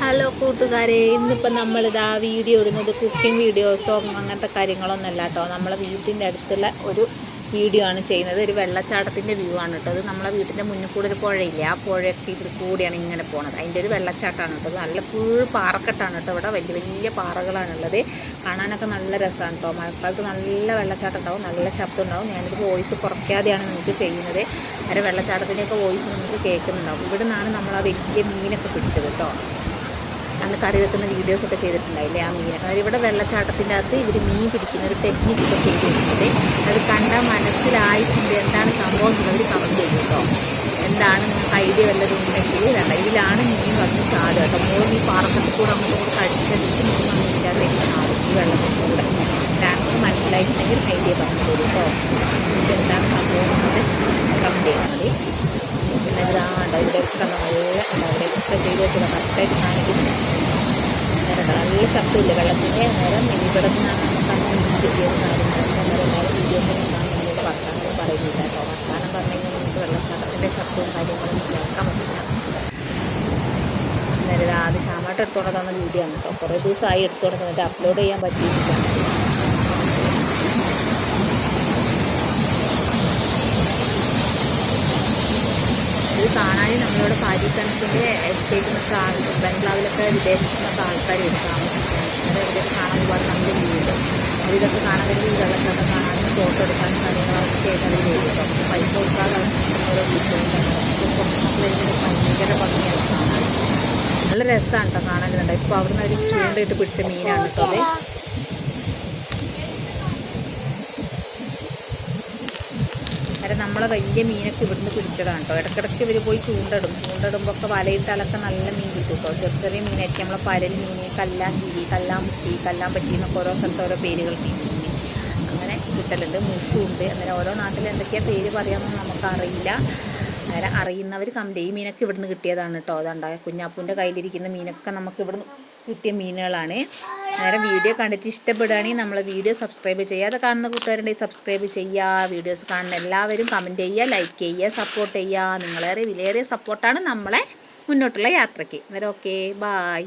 Hello കൂട്ടുകാരെ ഇന്നിപ്പോൾ നമ്മളിതാ വീഡിയോ ഇടുന്നത് കുക്കിംഗ് വീഡിയോസോ അങ്ങനത്തെ കാര്യങ്ങളൊന്നും അല്ല കേട്ടോ. നമ്മളെ വീട്ടിന്റെ അടുത്തുള്ള ഒരു വീഡിയോ ആണ് ചെയ്യുന്നത്. ഒരു വെള്ളച്ചാട്ടത്തിന്റെ വ്യൂ ആണ് കേട്ടോ. അത് നമ്മളെ വീട്ടിന്റെ മുന്നിൽ കൂടെ ഒരു പുഴയില്ലേ? ആ പുഴയൊക്കെ ഇതിൽ കൂടിയാണ് ഇങ്ങനെ പോണത്. അതിന്റെ ഒരു വെള്ളച്ചാട്ടമാണ് കേട്ടോ. നല്ല ഫുൾ പാറക്കെട്ടാണ് കേട്ടോ ഇവിടെ. വലിയ വലിയ പാറകളാണുള്ളത്. കാണാനൊക്കെ നല്ല രസമാണ് കേട്ടോ. മഴക്കാലത്ത് നല്ല വെള്ളച്ചാട്ടം ഉണ്ടാവും. നല്ല ശബ്ദം ഉണ്ടാവും. ഞാനിത് വോയിസ് കുറയ്ക്കാതെയാണ് നിങ്ങൾക്ക് ചെയ്യുന്നത്. അര വെള്ളച്ചാട്ടത്തിന്റെയൊക്കെ വോയിസ് നിങ്ങൾക്ക് കേൾക്കുന്നുണ്ടാവും. ഇവിടെ നിന്നാണ് നമ്മൾ ആ വലിയ മീനൊക്കെ പിടിച്ചത് കേട്ടോ. അന്ന് കറി വെക്കുന്ന വീഡിയോസൊക്കെ ചെയ്തിട്ടുണ്ടായില്ലേ ആ മീൻ. ഇവിടെ വെള്ളച്ചാട്ടത്തിന്റെ അകത്ത് ഇവർ മീൻ പിടിക്കുന്ന ഒരു ടെക്നിക്ക് ഇപ്പോൾ ചെയ്ത് വെച്ചിട്ടുണ്ട്. അത് കണ്ടാൽ മനസ്സിലായിട്ടുണ്ട് എന്താണ് സംഭവം എന്നുള്ളവർ കമന്റ് ചെയ്യും കേട്ടോ. എന്താണ് നിങ്ങൾക്ക് ഐഡിയ വല്ലതും ഉണ്ടെങ്കിൽ വേണ്ട ഇതിലാണ് മീൻ വന്ന് ചാടുക കേട്ടോ മോൾ ഈ പാറക്കത്തിൽ കൂടെ അങ്ങോട്ട് കൂടെ കടിച്ചടിച്ച് മീൻ വന്ന് ഇതിന്റെ അകത്തേക്ക് ചാടും ഈ വെള്ളത്തിൽ കൂടെ. ഒരാൾക്ക് മനസ്സിലായിട്ടുണ്ടെങ്കിൽ ഐഡിയ പറഞ്ഞു തരും കേട്ടോ എന്താണ് സംഭവം എന്നുള്ളത് കമന്റ് ചെയ്താൽ മതി പിന്നെ ഇതാണ്ട് നല്ല അവിടെയൊക്കെ ചെയ്ത് വെച്ചത് കറക്റ്റായിട്ട് കാണിക്കുന്നുണ്ട് നേരെ നല്ല ശബ്ദമില്ല. വെള്ളത്തിന്റെ നേരം ഇവിടെ നിന്നാണ് നമുക്ക് മീൻ കിട്ടിയത് അന്നേരം എല്ലാവരും വീഡിയോസൊന്നും കാണുന്നതിന്റെ വർത്താനം പറയുന്നില്ല. കേട്ടോ പറഞ്ഞു കഴിഞ്ഞാൽ നമുക്ക് വെള്ളച്ചാട്ടത്തിന്റെ ശബ്ദവും കാര്യങ്ങളൊന്നും കേൾക്കാൻ പറ്റില്ല അന്നേരം ആദ്യം ശാമായിട്ട് എടുത്തോണ്ട് തന്ന വീഡിയോ ആണ് കേട്ടോ. കുറേ ദിവസമായി എടുത്തോണ്ട് തന്നിട്ട് അപ്ലോഡ് ചെയ്യാൻ പറ്റിയിട്ടില്ല. ഇത് കാണാൻ നമ്മളിവിടെ പാകിസ്ഥാൻസിന്റെ എസ്റ്റേറ്റിൽ നിന്നൊക്കെ ആൾ ബംഗ്ലാവിലൊക്കെ വിദേശത്തു നിന്നൊക്കെ ആൾക്കാർ വരും താമസിക്കാൻ ഇവിടെയൊക്കെ കാണാൻ ഒരുപാട് നല്ല വീട് അവർ ഇതൊക്കെ കാണാൻ വരുമ്പോൾ ഈ വെള്ളച്ചാട്ടം കാണാനും ഫോട്ടോ എടുക്കാനും കാര്യങ്ങളൊക്കെ ആയിട്ട് അവർ വരും. അപ്പം പൈസ കൊടുക്കാതെ അവർ ഓരോ വീട്ടിലുണ്ട് പുറത്തുനിന്നൊക്കെ ഭയങ്കര ഭംഗിയാണ് കാണാൻ. നല്ല രസമാണ് കേട്ടോ കാണാനുണ്ട് ഇപ്പോൾ അവിടുന്ന് ഒരു ചൂണ്ടയിട്ട് പിടിച്ച മീനാണ് കേട്ടോ അത്. കാരണം നമ്മളെ വലിയ മീനൊക്കെ ഇവിടുന്ന് പിടിച്ചതാണ് കേട്ടോ ഇടയ്ക്കിടയ്ക്ക് ഇവർ പോയി ചൂണ്ടടും. ചൂണ്ടടുമ്പോൾ ഒക്കെ വലയിട്ടാലൊക്കെ നല്ല മീൻ കിട്ടും കേട്ടോ ചെറിയ ചെറിയ മീനായിരിക്കും. നമ്മളെ പരൽ മീൻ കല്ലാങ്കിരി കല്ലാമ്പുട്ടി കല്ലാമ്പറ്റി എന്നൊക്കെ ഓരോ സ്ഥലത്ത് ഓരോ പേരുകൾ അങ്ങനെ കിട്ടലുണ്ട്. മുഷുണ്ട്. അങ്ങനെ ഓരോ നാട്ടിൽ എന്തൊക്കെയാണ് പേര് പറയാമെന്നൊന്നും നമുക്കറിയില്ല. അങ്ങനെ അറിയുന്നവർ കമ്പി ഈ മീനൊക്കെ ഇവിടുന്ന് കിട്ടിയതാണ് കേട്ടോ അതുണ്ടായ കുഞ്ഞാപ്പൂന്റെ കയ്യിലിരിക്കുന്ന മീനൊക്കെ നമുക്ക് ഇവിടുന്ന് കിട്ടിയ മീനുകളാണ്. നേരെ വീഡിയോ കണ്ടിട്ട് ഇഷ്ടപ്പെടുകയാണെങ്കിൽ നമ്മളെ വീഡിയോ സബ്സ്ക്രൈബ് ചെയ്യാതെ കാണുന്ന കൂട്ടുകാരുണ്ടെങ്കിൽ സബ്സ്ക്രൈബ് ചെയ്യുക. വീഡിയോസ് കാണുന്ന എല്ലാവരും കമന്റ് ചെയ്യുക ലൈക്ക് ചെയ്യുക സപ്പോർട്ട് ചെയ്യുക. നിങ്ങളേറെ വിലയേറിയ സപ്പോർട്ടാണ് നമ്മളെ മുന്നോട്ടുള്ള യാത്രയ്ക്ക്. അന്നേരം ഓക്കെ ബായ്